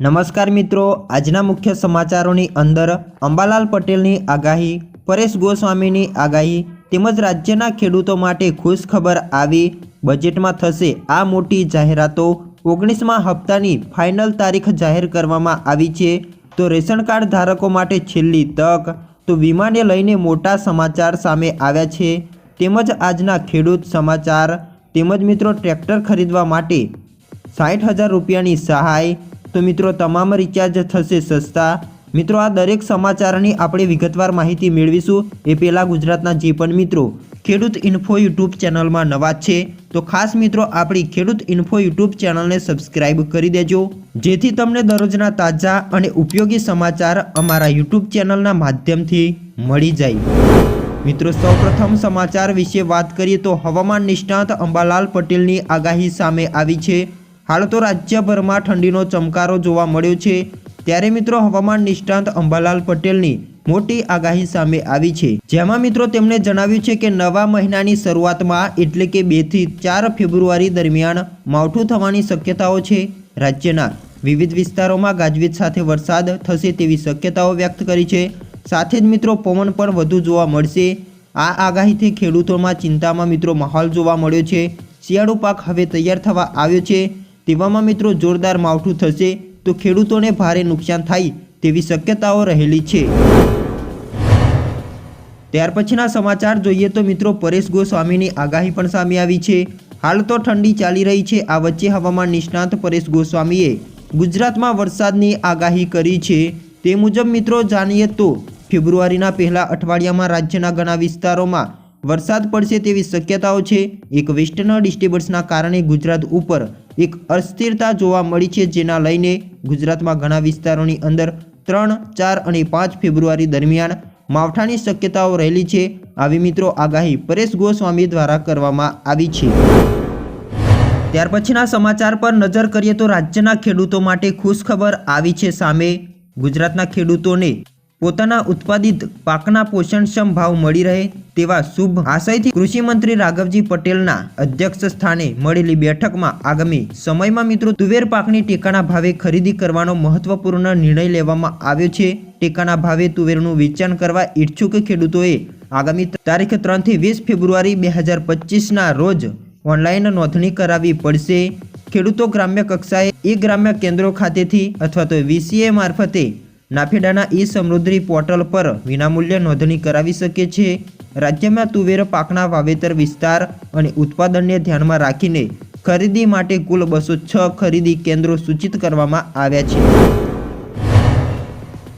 નમસ્કાર મિત્રો, આજના મુખ્ય સમાચારોની અંદર અંબાલાલ પટેલની આગાહી, પરેશ ગોસ્વામીની આગાહી તેમજ રાજ્યના ખેડૂતો માટે ખુશ ખબર આવી બજેટમાં થશે આ મોટી જાહેરાતો ઓગણીસમાં હપ્તાની ફાઇનલ તારીખ જાહેર કરવામાં આવી છે. તો રેશન કાર્ડ ધારકો માટે છેલ્લી તક, તો વીમાને લઈને મોટા સમાચાર સામે આવ્યા છે. તેમજ આજના ખેડૂત સમાચાર, તેમજ મિત્રો ટ્રેક્ટર ખરીદવા માટે સાઠ હજાર રૂપિયાની સહાય તો મિત્રો, તમામ રિચાર્જ થશે સસ્તા. મિત્રો, આ દરેક સમાચારની આપણે વિગતવાર માહિતી મેળવીશું એ પહેલાં ગુજરાતના જે પણ મિત્રો. ખેડૂત ઇન્ફો યુટ્યુબ ચેનલમાં નવા છે. તો ખાસ મિત્રો, આપણી ખેડૂત ઇન્ફો યુટ્યુબ ચેનલને સબસ્ક્રાઇબ કરી દેજો. જેથી તમને દરરોજના તાજા અને ઉપયોગી સમાચાર અમારા યુટ્યુબ ચેનલના માધ્યમથી મળી જાય. મિત્રો, સૌપ્રથમ સમાચાર વિશે વાત કરીએ તો હવામાન નિષ્ણાત અંબાલાલ પટેલની આગાહી સામે આવી છે. હાલ તો રાજ્યભરમાં ઠંડીનો ચમકારો જોવા મળ્યો છે. ત્યારે મિત્રો હવામાન નિષ્ણાંત અંબાલાલ પટેલની મોટી આગાહી સામે આવી છે. જેમાં મિત્રો તેમણે જણાવ્યું છે કે નવા મહિનાની શરૂઆતમાં એટલે કે બેથી ચાર ફેબ્રુઆરી દરમિયાન માવઠું થવાની શક્યતાઓ છે. રાજ્યના વિવિધ વિસ્તારોમાં ગાજવીજ સાથે વરસાદ થશે તેવી શક્યતાઓ વ્યક્ત કરી છે. સાથે જ મિત્રો પવન પણ વધુ જોવા મળશે. આ આગાહીથી ખેડૂતોમાં ચિંતામાં મિત્રો માહોલ જોવા મળ્યો છે. શિયાળુ પાક હવે તૈયાર થવા આવ્યો છે. તેવામાં મિત્રો જોરદાર માવઠું થશે તો ખેડૂતોને ભારે નુકસાન થાય તેવી શક્યતાઓ રહેલી છે. ત્યાર પછીના સમાચાર જોઈએ તો મિત્રો પરેશ ગોસ્વામીની આગાહી પણ સામે આવી છે. હાલ તો ઠંડી ચાલી રહી છે. આ વચ્ચે હવામાન નિષ્ણાત પરેશ ગોસ્વામીએ ગુજરાતમાં વરસાદની આગાહી કરી છે. તે મુજબ મિત્રો જાણીએ તો ફેબ્રુઆરીના પહેલા અઠવાડિયામાં રાજ્યના ઘણા વિસ્તારોમાં વરસાદ પડશે તેવી શક્યતાઓ છે. એક વેસ્ટર્ન ડિસ્ટર્બન્સના કારણે ગુજરાત ઉપર એક અસ્થિરતા જોવા મળી છે, જેના લઈને ગુજરાતમાં ઘણા વિસ્તારોની અંદર ત્રણ, ચાર અને પાંચ ફેબ્રુઆરી દરમિયાન માવઠાની શક્યતાઓ રહેલી છે. આવી મિત્રો, આગાહી પરેશ ગોસ્વામી દ્વારા કરવામાં આવી છે. ત્યાર પછીના સમાચાર પર નજર કરીએ તો રાજ્યના ખેડૂતો માટે ખુશખબર આવી છે સામે. ગુજરાતના ખેડૂતોને પોતાના ઉત્પાદિત પાકના પોષણક્ષમ ભાવ મળી રહે તેવા શુભ આશયથી કૃષિમંત્રી રાઘવજી પટેલના અધ્યક્ષ સ્થાને મળેલી બેઠકમાં આગામી સમયમાં મિત્રો તુવેર પાકની ટેકાના ભાવે ખરીદી કરવાનો મહત્વપૂર્ણ નિર્ણય લેવામાં આવ્યો છે. ટેકાના ભાવે તુવેરનું વેચાણ કરવા ઈચ્છુક ખેડૂતોએ આગામી તારીખ ત્રણથી વીસ ફેબ્રુઆરી બે હજાર પચીસના રોજ ઓનલાઈન નોંધણી કરાવવી પડશે. ખેડૂતો ગ્રામ્ય કક્ષાએ એ ગ્રામ્ય કેન્દ્રો ખાતેથી અથવા તો વીસીએ મારફતે નાફેડાના ઈ સમૃદ્ધિ પોર્ટલ પર વિનામૂલ્ય નોંધણી કરાવી શકે છે. રાજ્યમાં તુવેર પાકના વાવેતર વિસ્તાર અને ઉત્પાદનને ધ્યાનમાં રાખીને ખરીદી માટે કુલ બસો છ ખરીદી કેન્દ્રો સૂચિત કરવામાં આવ્યા છે.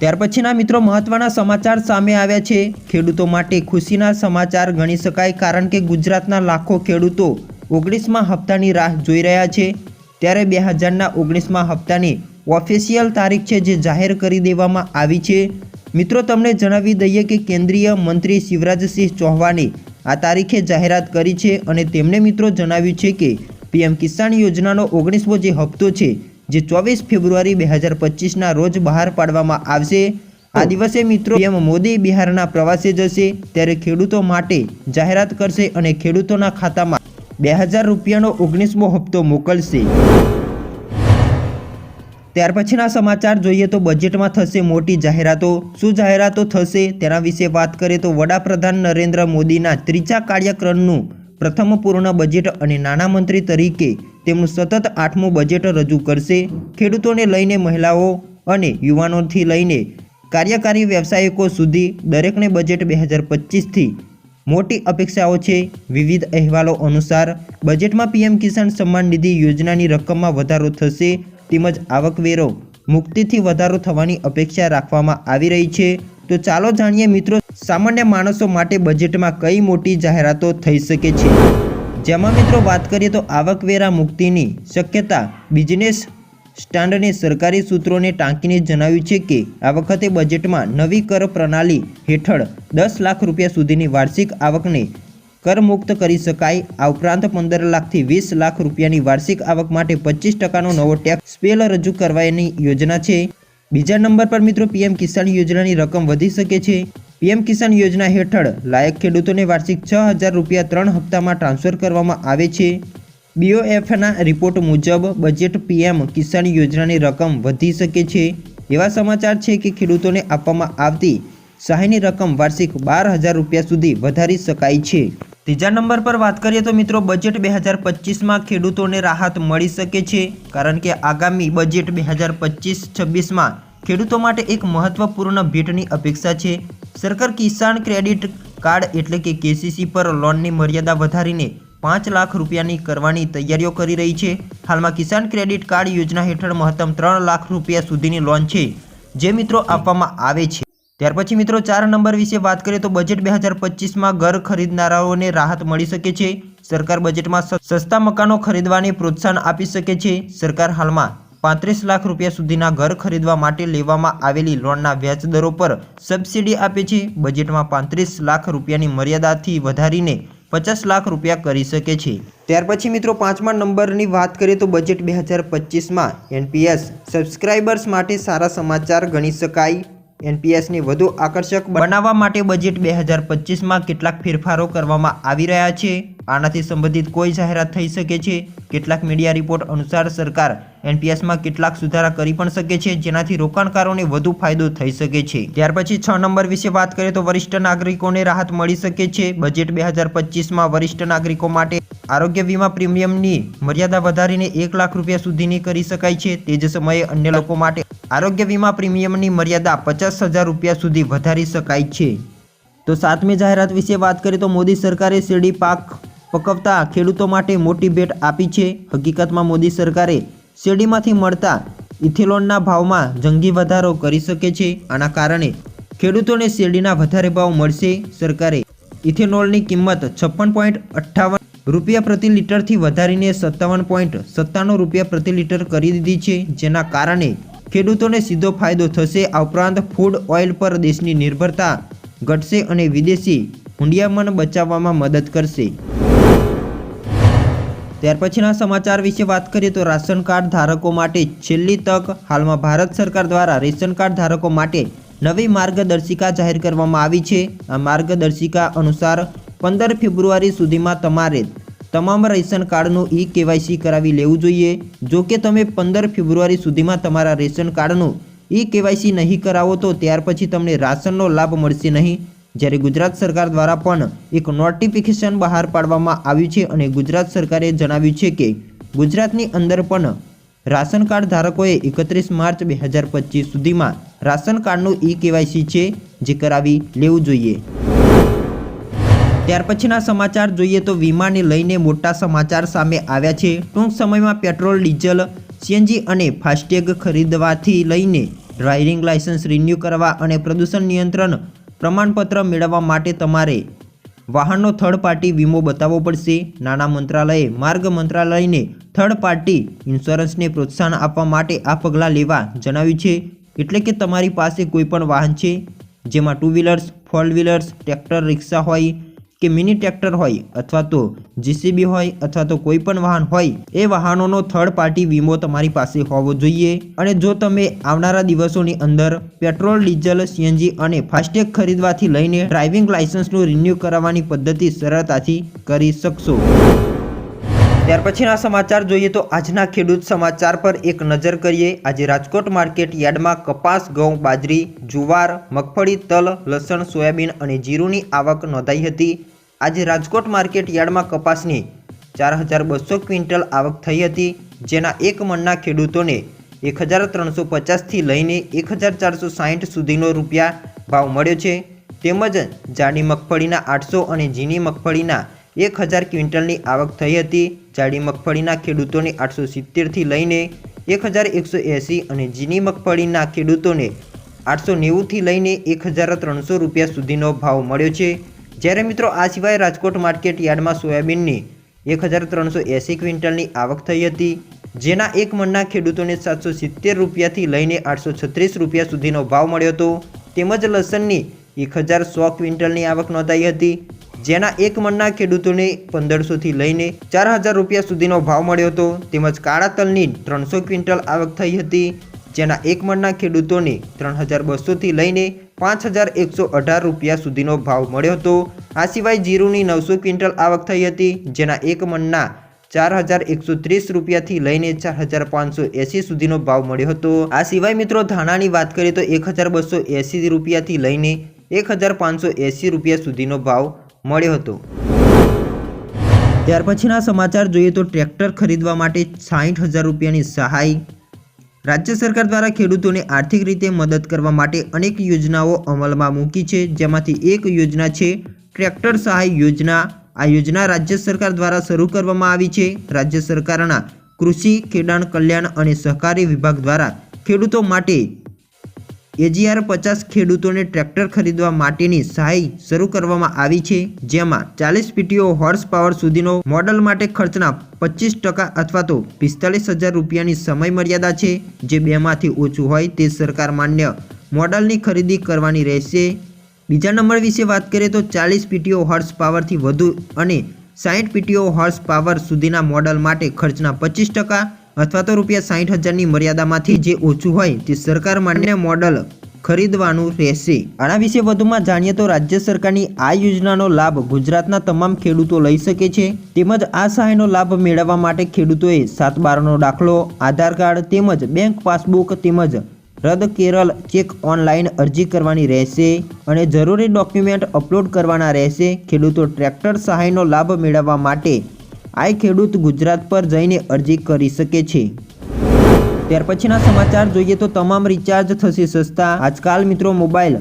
ત્યાર પછીના મિત્રો મહત્વના સમાચાર સામે આવ્યા છે. ખેડૂતો માટે ખુશીના સમાચાર ગણી શકાય કારણ કે ગુજરાતના લાખો ખેડૂતો ઓગણીસમાં હપ્તાની રાહ જોઈ રહ્યા છે. ત્યારે બે હજારના ઓગણીસમાં હપ્તાની ઓફિશિયલ તારીખ છે જે જાહેર કરી દેવામાં આવી છે. મિત્રો, તમને જણાવી દઈએ કે કેન્દ્રીય મંત્રી શિવરાજસિંહ ચૌહાણે આ તારીખે જાહેરાત કરી છે અને તેમણે મિત્રો જણાવ્યું છે કે પીએમ કિસાન યોજનાનો ઓગણીસમો જે હપ્તો છે, જે ચોવીસ ફેબ્રુઆરી બે હજાર પચીસના રોજ બહાર પાડવામાં આવશે. આ દિવસે મિત્રો પીએમ મોદી બિહારના પ્રવાસે જશે, ત્યારે ખેડૂતો માટે જાહેરાત કરશે અને ખેડૂતોના ખાતામાં બે હજાર રૂપિયાનો ઓગણીસમો હપ્તો મોકલશે. ત્યાર પછીના સમાચાર જોઈએ તો બજેટમાં થશે મોટી જાહેરાતો. શું જાહેરાતો થશે તેના વિશે વાત કરીએ તો વડાપ્રધાન નરેન્દ્ર મોદીના ત્રીજા કાર્યક્રમનું પ્રથમ પૂર્ણ બજેટ અને નાણામંત્રી તરીકે તેમનું સતત આઠમું બજેટ રજૂ કરશે. ખેડૂતોને લઈને મહિલાઓ અને યુવાનોથી લઈને કાર્યકારી વ્યવસાયિકો સુધી દરેકને બજેટ બે હજાર પચીસથી મોટી અપેક્ષાઓ છે. વિવિધ અહેવાલો અનુસાર બજેટમાં પીએમ કિસાન સન્માન નિધિ યોજનાની રકમમાં વધારો થશે. તેમજ આવકવેરો મુક્તિથી વધારો થવાની અપેક્ષા રાખવામાં આવી રહી છે. તો ચાલો જાણીએ મિત્રો, સામાન્ય માણસો માટે બજેટમાં કઈ મોટી જાહેરાતો થઈ શકે છે? જેમાં મિત્રો વાત કરીએ તો આવકવેરા મુક્તિની શક્યતા બિઝનેસ સ્ટાન્ડને સરકારી સૂત્રોને ટાંકીને જણાવ્યું છે કે, આ વખતે બજેટમાં નવી કર પ્રણાલી હેઠળ દસ લાખ રૂપિયા સુધીની વાર્ષિક આવકને કરમુક્ત કરી શકાય. આ ઉપરાંત પંદર લાખથી વીસ લાખ રૂપિયાની વાર્ષિક આવક માટે પચીસ ટકાનો નવો ટેક્સ સ્પેલ રજૂ કરવાની યોજના છે. બીજા નંબર પર મિત્રો પીએમ કિસાન યોજનાની રકમ વધી શકે છે. પીએમ કિસાન યોજના હેઠળ લાયક ખેડૂતોને વાર્ષિક છ હજાર રૂપિયા ત્રણ હપ્તામાં ટ્રાન્સફર કરવામાં આવે છે. બીઓએફના રિપોર્ટ મુજબ બજેટ પીએમ કિસાન યોજનાની રકમ વધી શકે છે. એવા સમાચાર છે કે ખેડૂતોને આપવામાં આવતી સહાયની રકમ વાર્ષિક બાર હજાર રૂપિયા સુધી વધારી શકાય છે. ત્રીજા નંબર પર વાત કરીએ તો મિત્રો બજેટ બે હજાર પચીસમાં ખેડૂતોને રાહત મળી શકે છે. કારણ કે આગામી બજેટ બે હજાર પચીસ છવ્વીસમાં ખેડૂતો માટે એક મહત્વપૂર્ણ ભેટની અપેક્ષા છે. સરકાર કિસાન ક્રેડિટ કાર્ડ એટલે કે કેસીસી પર લોનની મર્યાદા વધારીને પાંચ લાખ રૂપિયાની કરવાની તૈયારીઓ કરી રહી છે. હાલમાં કિસાન ક્રેડિટ કાર્ડ યોજના હેઠળ મહત્તમ ત્રણ લાખ રૂપિયા સુધીની લોન છે, જે મિત્રો આપવામાં આવે છે. ત્યાર પછી મિત્રો ચાર નંબર વિશે વાત કરીએ તો બજેટ બે હજાર પચીસમાં ઘર ખરીદનારાઓને રાહત મળી શકે છે. સરકાર બજેટમાં સસ્તા મકાનો ખરીદવાની પ્રોત્સાહન આપી શકે છે. સરકાર હાલમાં પાંત્રીસ લાખ રૂપિયા સુધીના ઘર ખરીદવા માટે લેવામાં આવેલી લોનના વ્યાજ દરો પર સબસિડી આપે છે. બજેટમાં પાંત્રીસ લાખ રૂપિયાની મર્યાદાથી વધારીને પચાસ લાખ રૂપિયા કરી શકે છે. ત્યાર પછી મિત્રો પાંચમા નંબરની વાત કરીએ તો બજેટ બે હજાર પચીસમાં એનપીએસ સબસ્ક્રાઇબર્સ માટે સારા સમાચાર ગણી શકાય. એનપીએસને વધુ આકર્ષક બનાવવા માટે બજેટ બે હજાર પચીસમાં કેટલાક ફેરફારો કરવામાં આવી રહ્યા છે. આનાથી સંબંધિત કોઈ જાહેરાત થઈ શકે છે. કેટલાક મીડિયા રિપોર્ટ અનુસાર સરકાર એનપીએસમાં કેટલાક સુધારા કરી પણ શકે છે, જેનાથી રોકાણકારોને વધુ ફાયદો થઈ શકે છે. ત્યાર પછી છ નંબર વિશે વાત કરીએ તો વરિષ્ઠ નાગરિકોને રાહત મળી શકે છે. બજેટ બે હજાર પચીસમાં વરિષ્ઠ નાગરિકો માટે આરોગ્ય વીમા પ્રીમિયમની મર્યાદા વધારીને એક લાખ રૂપિયા સુધીની કરી શકાય છે. તે જ સમયે અન્ય લોકો માટે આરોગ્ય વીમા પ્રીમિયમની મર્યાદા પચાસ હજાર રૂપિયા સુધી વધારી શકાય છે. તો સાતમી જાહેરાત વિશે વાત કરીએ તો મોદી સરકારે શેરડી પાક પકવતા ખેડૂતો માટે મોટી ભેટ આપી છે. હકીકતમાં મોદી સરકારે શેરડીમાંથી મળતા ઇથેલોનના ભાવમાં જંગી વધારો કરી શકે છે. આના કારણે ખેડૂતોને શેરડીના વધારે ભાવ મળશે. સરકારે ઇથેનોલની કિંમત છપ્પન પોઈન્ટ અઠ્ઠાવન રૂપિયા પ્રતિ લીટરથી વધારીને સત્તાવન પોઈન્ટ સત્તાણું રૂપિયા પ્રતિ લીટર કરી દીધી છે. જેના કારણે ખેડૂતોને સીધો ફાયદો થશે. આ ઉપરાંત ફૂડ ઓઇલ પર દેશની નિર્ભરતા ઘટશે અને વિદેશી હુંડિયામણ બચાવવામાં મદદ કરશે. ત્યાર પછીના સમાચાર વિશે વાત કરીએ તો રાશન કાર્ડ ધારકો માટે છેલ્લી તક. હાલમાં ભારત સરકાર દ્વારા રેશન કાર્ડ ધારકો માટે નવી માર્ગદર્શિકા જાહેર કરવામાં આવી છે. આ માર્ગદર્શિકા અનુસાર પંદર ફેબ્રુઆરી સુધીમાં તમારે તમામ રેશન કાર્ડનું ઈ કેવાયસી કરાવી લેવું જોઈએ. જો કે તમે પંદર ફેબ્રુઆરી સુધીમાં તમારા રેશન કાર્ડનું ઈ કેવાયસી નહીં કરાવો તો ત્યાર પછી તમને રાશનનો લાભ મળશે નહીં. જ્યારે ગુજરાત સરકાર દ્વારા પણ એક નોટિફિકેશન બહાર પાડવામાં આવ્યું છે અને ગુજરાત સરકારે જણાવ્યું છે કે ગુજરાતની અંદર પણ રાશન કાર્ડ ધારકોએ એકત્રીસ માર્ચ બે હજાર પચીસ સુધીમાં રાશન કાર્ડનું ઈ કેવાયસી છે જે કરાવી લેવું જોઈએ. ત્યાર પછીના સમાચાર જોઈએ તો વીમાને લઈને મોટા સમાચાર સામે આવ્યા છે. ટૂંક સમયમાં પેટ્રોલ, ડીઝલ, સીએનજી અને ફાસ્ટેગ ખરીદવાથી લઈને ડ્રાઇવિંગ લાયસન્સ રિન્યૂ કરવા અને પ્રદૂષણ નિયંત્રણ પ્રમાણપત્ર મેળવવા માટે તમારે વાહનનો થર્ડ પાર્ટી વીમો બતાવવો પડશે. નાણાં મંત્રાલયે, માર્ગ મંત્રાલયને થર્ડ પાર્ટી ઇન્સ્યોરન્સને પ્રોત્સાહન આપવા માટે આ પગલાં લેવા જણાવ્યું છે. એટલે કે તમારી પાસે કોઈપણ વાહન છે, જેમાં two wheelers four wheelers tractor rickshaw હોય કે મિની ટ્રેક્ટર હોય અથવા તો જીસીબી હોય અથવા તો કોઈ પણ વાહન હોય, એ વાહનોનો થર્ડ પાર્ટી વીમો તમારી પાસે હોવો જોઈએ. અને જો તમે આવનારા દિવસોની અંદર પેટ્રોલ, ડીઝલ, સીએનજી અને ફાસ્ટેગ ખરીદવાથી લઈને ડ્રાઇવિંગ લાયસન્સનું રિન્યૂ કરાવવાની પદ્ધતિ સરળતાથી કરી શકશો. ત્યાર પછીના સમાચાર જોઈએ તો આજના ખેડૂત સમાચાર પર એક નજર કરીએ. આજે રાજકોટ માર્કેટ યાર્ડમાં કપાસ, ઘઉં, બાજરી, જુવાર, મગફળી, તલ, લસણ, સોયાબીન અને જીરુની આવક નોંધાઈ હતી. આજે રાજકોટ માર્કેટ યાર્ડમાં કપાસની ચાર હજાર બસો ક્વિન્ટલ આવક થઈ હતી, જેના એક મણના ખેડૂતોને એક હજાર ત્રણસો પચાસથી લઈને એક હજાર ચારસો સાહીઠ સુધીનો રૂપિયા ભાવ મળ્યો છે. તેમજ જાડી મગફળીના આઠસો અને ઝીણી મગફળીના એક હજાર ક્વિન્ટલની આવક થઈ હતી. જાડી મગફળીના ખેડૂતોને આઠસો સિત્તેરથી લઈને એક હજાર એકસો એંસી અને ઝીણી મગફળીના ખેડૂતોને આઠસો નેવુંથી લઈને એક હજાર ત્રણસો રૂપિયા સુધીનો ભાવ મળ્યો છે. જ્યારે મિત્રો આ સિવાય રાજકોટ માર્કેટ યાર્ડમાં સોયાબીનની એક હજાર ત્રણસો એંસી ક્વિન્ટલની આવક થઈ હતી, જેના એક મણના ખેડૂતોને સાતસો સિત્તેર રૂપિયાથી લઈને આઠસો છત્રીસ રૂપિયા સુધીનો ભાવ મળ્યો હતો. તેમજ લસણની એક હજાર સો ક્વિન્ટલની આવક નોંધાઈ હતી, જેના એક મણના ખેડૂતોને પંદરસોથી લઈને ચાર હજાર રૂપિયા સુધીનો ભાવ મળ્યો હતો. તેમજ કાળા તલની ત્રણસો ક્વિન્ટલ આવક થઈ હતી જેના એક મણના ખેડૂતોને ત્રણ હજાર બસોથી લઈને પાંચ હજાર એકસો અઢાર રૂપિયા સુધીનો ભાવ મળ્યો હતો. આ સિવાય જીરુની નવસો ક્વિન્ટલ આવક થઈ હતી, જેના એક મણના ચાર હજાર એકસો ત્રીસ રૂપિયાથી લઈને ચાર હજાર પાંચસો એંસી સુધીનો ભાવ મળ્યો હતો. આ સિવાય મિત્રો ધાણાની વાત કરીએ તો એક હજાર બસો એંસી રૂપિયાથી લઈને એક હજાર પાંચસો એંસી રૂપિયા સુધીનો ભાવ મળ્યો હતો. ત્યાર પછીના સમાચાર જોઈએ તો ટ્રેક્ટર ખરીદવા માટે સાહીઠ હજાર રૂપિયાની સહાય રાજ્ય સરકાર દ્વારા ખેડૂતોને આર્થિક રીતે મદદ કરવા માટે અનેક યોજનાઓ અમલમાં મૂકી છે. જેમાંથી એક યોજના છે, ટ્રેક્ટર સહાય યોજના. આ યોજના રાજ્ય સરકાર દ્વારા શરૂ કરવામાં આવી છે. રાજ્ય સરકારના કૃષિ, ખેડાણ, કલ્યાણ અને સહકારી વિભાગ દ્વારા ખેડૂતો માટે એજીઆર પચાસ ખેડૂતોને ટ્રેક્ટર ખરીદવા માટેની સહાય શરૂ કરવામાં આવી છે, જેમાં ચાલીસ પીટીઓ હોર્સ પાવર સુધીનો મોડલ માટે ખર્ચના પચીસ ટકા અથવા તો પિસ્તાલીસ હજાર રૂપિયાની સમય મર્યાદા છે. જે બેમાંથી ઓછું હોય તે સરકાર માન્ય મોડલની ખરીદી કરવાની રહેશે. બીજા નંબર વિશે વાત કરીએ તો ચાલીસ પીટીઓ હોર્સ પાવરથી વધુ અને સાહીઠ પીટીઓ હોર્સ પાવર સુધીના મોડલ માટે ખર્ચના પચીસ ટકા અથવા તો રૂપિયા સાહીઠ હજારની મર્યાદામાંથી જે ઓછું હોય તે સરકાર માન્ય મોડલ ખરીદવાનું રહેશે. આના વિશે વધુમાં જાણીએ તો રાજ્ય સરકારની આ યોજનાનો લાભ ગુજરાતના તમામ ખેડૂતો લઈ શકે છે. તેમજ આ સહાયનો લાભ મેળવવા માટે ખેડૂતોએ સાત બારનો દાખલો, આધાર કાર્ડ તેમજ બેંક પાસબુક તેમજ રદ કેરલ ચેક ઓનલાઈન અરજી કરવાની રહેશે અને જરૂરી ડોક્યુમેન્ટ અપલોડ કરવાના રહેશે. ખેડૂતો ટ્રેક્ટર સહાયનો લાભ મેળવવા માટે આ ખેડૂત ગુજરાત પર જઈને અરજી કરી શકે છે. ત્યાર પછીના સમાચાર જોઈએ તો તમામ રિચાર્જ થશે સસ્તા. આજકાલ મિત્રો મોબાઈલ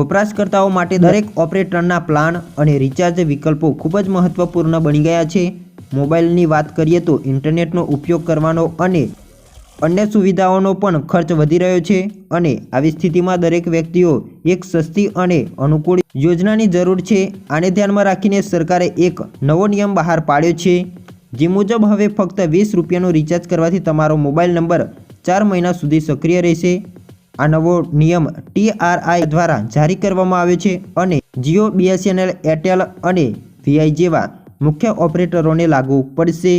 વપરાશકર્તાઓ માટે દરેક ઓપરેટરના પ્લાન અને રિચાર્જ વિકલ્પો ખૂબ જ મહત્વપૂર્ણ બની ગયા છે. મોબાઈલની વાત કરીએ તો ઇન્ટરનેટનો ઉપયોગ કરવાનો અને અન્ય સુવિધાઓનો પણ ખર્ચ વધી રહ્યો છે અને આવી સ્થિતિમાં દરેક વ્યક્તિઓ એક સસ્તી અને અનુકૂળ યોજનાની જરૂર છે. આને ધ્યાનમાં રાખીને સરકારે એક નવો નિયમ બહાર પાડ્યો છે, જે મુજબ હવે ફક્ત વીસ રૂપિયાનું રિચાર્જ કરવાથી તમારો મોબાઈલ નંબર ચાર મહિના સુધી સક્રિય રહેશે. આ નવો નિયમ ટીઆરઆઈ દ્વારા જારી કરવામાં આવ્યો છે અને જીઓ, બીએસએનએલ, એરટેલ અને વીઆઈ જેવા મુખ્ય ઓપરેટરોને લાગુ પડશે.